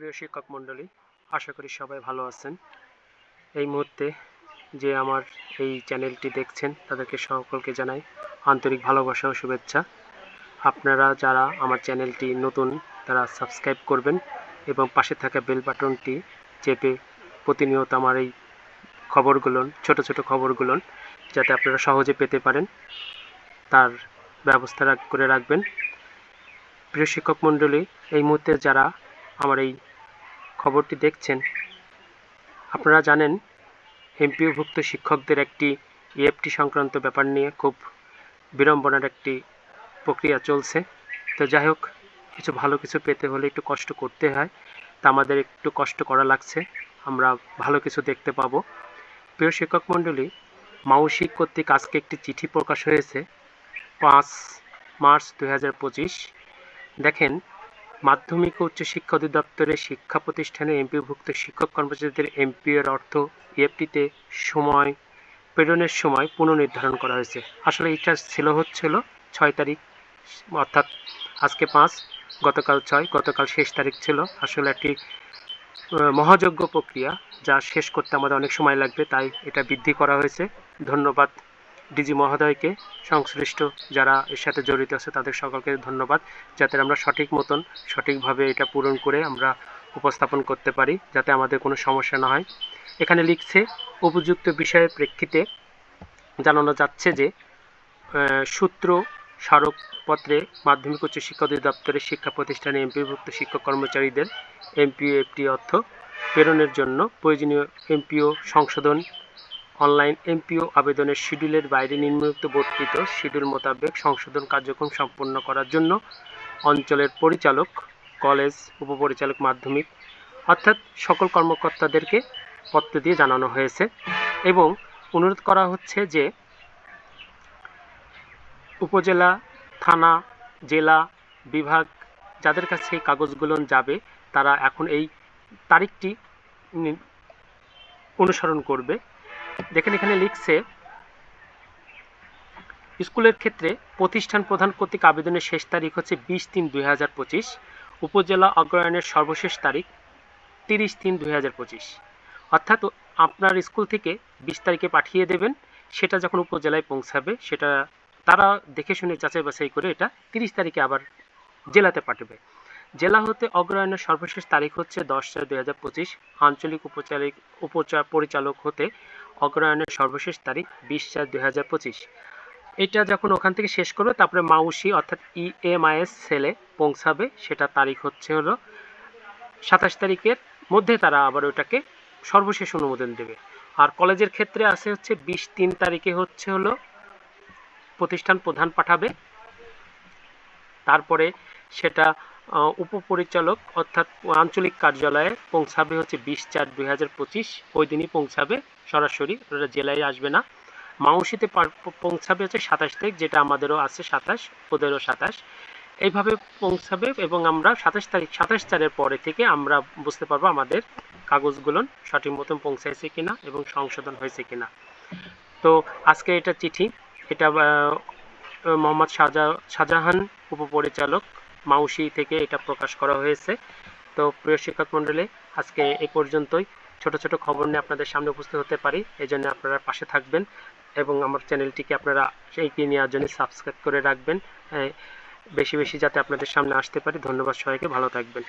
প্রিয় শিক্ষক মণ্ডলী, আশা করি সবাই ভালো আছেন। এই মুহূর্তে যে আমার এই চ্যানেলটি দেখছেন, তাদেরকে সকলকে জানাই আন্তরিক ভালোবাসা ও শুভেচ্ছা। আপনারা যারা আমার চ্যানেলটি নতুন, তারা সাবস্ক্রাইব করবেন এবং পাশে থাকা বেল বাটনটি চেপে প্রতিনিয়ত আমার এই খবরগুলো, ছোট ছোট খবরগুলো যাতে আপনারা সহজে পেতে পারেন, তার ব্যবস্থা করে রাখবেন। প্রিয় শিক্ষক মণ্ডলী, এই মুহূর্তে যারা আমার এই খবরটি দেখছেন। আপনারা জানেন এমপিওভুক্ত শিক্ষকদের একটি ইএফটি সংক্রান্ত ব্যাপার নিয়ে খুব বিড়ম্বনার একটি প্রক্রিয়া চলছে। তো যাই হোক, কিছু ভালো কিছু পেতে হলে একটু কষ্ট করতে হয়। তা আমাদের একটু কষ্ট করা লাগছে। আমরা ভালো কিছু দেখতে পাবো। প্রিয় শিক্ষক মণ্ডলী, মাউসি কর্তৃক আজকে একটি চিঠি প্রকাশ হয়েছে, পাঁচ মার্চ দুই হাজার পঁচিশ। দেখেন মাধ্যমিক ও উচ্চ শিক্ষা অধিদপ্তরের শিক্ষা প্রতিষ্ঠানে এমপিভুক্ত শিক্ষক কর্মচারীদের এমপি এর অর্থ ইএফটিতে সময়, প্রেরণের সময় পুনর্নির্ধারণ করা হয়েছে। আসলে এটা ছিল হচ্ছিল ছয় তারিখ, অর্থাৎ আজকে পাঁচ, গতকাল ছয়, গতকাল শেষ তারিখ ছিল। আসলে একটি মহাযজ্ঞ প্রক্রিয়া যা শেষ করতে আমাদের অনেক সময় লাগবে, তাই এটা বৃদ্ধি করা হয়েছে। ধন্যবাদ। ডিজি মহোদয়কে সংশ্লিষ্ট যারা এর সাথে জড়িত আছে তাদের সকলকে ধন্যবাদ, যাতে আমরা সঠিক মতন সঠিকভাবে এটা পূরণ করে আমরা উপস্থাপন করতে পারি, যাতে আমাদের কোনো সমস্যা না হয়। এখানে লিখছে, উপযুক্ত বিষয়ের প্রেক্ষিতে জানানো যাচ্ছে যে সূত্র স্মারকপত্রে মাধ্যমিক উচ্চ শিক্ষা অধিদপ্তরের শিক্ষা প্রতিষ্ঠানে এমপিভুক্ত শিক্ষক কর্মচারীদের এমপিও একটি অর্থ প্রেরণের জন্য প্রয়োজনীয় এমপিও সংশোধন অনলাইন এমপিও আবেদনের শিডিউলের বাইরে নিম্নোক্ত বর্তিত শিডিউল মোতাবেক সংশোধন কার্যক্রম সম্পন্ন করার জন্য অঞ্চলের পরিচালক, কলেজ, উপপরিচালক মাধ্যমিক, অর্থাৎ সকল কর্মকর্তাদেরকে পত্র দিয়ে জানানো হয়েছে এবং অনুরোধ করা হচ্ছে যে উপজেলা, থানা, জেলা, বিভাগ যাদের কাছে কাগজগুলো যাবে, তারা এখন এই তারিখটি অনুসরণ করবে। দেখেন এখানে লিখছে, স্কুলের ক্ষেত্রে প্রতিষ্ঠান প্রধান কর্তৃক আবেদনের শেষ তারিখ হচ্ছে বিশ তিন দুই উপজেলা অগ্রহায়ণের সর্বশেষ তারিখ তিরিশ তিন দুই অর্থাৎ আপনার স্কুল থেকে বিশ তারিখে পাঠিয়ে দেবেন, সেটা যখন উপজেলায় পৌঁছাবে, সেটা তারা দেখে শুনে যাচাই বাছাই করে এটা তিরিশ তারিখে আবার জেলাতে পাঠাবে। জেলা হতে অগ্রহায়ণের সর্বশেষ তারিখ হচ্ছে দশ চার দুই আঞ্চলিক উপচারিক উপচার পরিচালক হতে অগ্রহায়ণের সর্বশেষ তারিখ বিশ চার দুই এটা যখন ওখান থেকে শেষ করবে, তারপরে মাউসি অর্থাৎ ইএমআইএস সেলে পৌঁছাবে, সেটা তারিখ হচ্ছে হলো সাতাশ তারিখের মধ্যে তারা আবার ওটাকে সর্বশেষ অনুমোদন দেবে। আর কলেজের ক্ষেত্রে আছে হচ্ছে বিশ তিন তারিখে হচ্ছে হলো প্রতিষ্ঠান প্রধান পাঠাবে। তারপরে সেটা উপপরিচালক অর্থাৎ আঞ্চলিক কার্যালয়ে পৌঁছাবে হচ্ছে বিশ চার দুই হাজার পঁচিশ। ওই দিনই পৌঁছাবে সরাসরি ওটা জেলায় আসবে না। মাউসিতে পৌঁছাবে হচ্ছে সাতাশ তারিখ, যেটা আমাদেরও আছে সাতাশ, ওদেরও সাতাশ। এইভাবে পৌঁছাবে এবং আমরা সাতাশ তারিখ, সাতাশ চারের পরে থেকে আমরা বুঝতে পারব আমাদের কাগজগুলো সঠিক মতন পৌঁছাইছে কিনা এবং সংশোধন হয়েছে কিনা। তো আজকে এটা চিঠি, এটা মোহাম্মদ শাহজা শাহজাহান উপপরিচালক মাউসি থেকে এটা প্রকাশ করা হয়েছে। তো প্রিয় শিক্ষক মণ্ডলী আজকে এই পর্যন্তই। ছোট ছোট খবর নিয়ে আপনাদের সামনে উপস্থিত হতে পারি। এই জন্য আপনারা পাশে থাকবেন এবং আমার চ্যানেলটিকে আপনারা এগিয়ে নেওয়ার জন্য সাবস্ক্রাইব করে রাখবেন। বেশি বেশি যাতে আপনাদের সামনে আসতে পারি। ধন্যবাদ সবাইকে। ভালো থাকবেন।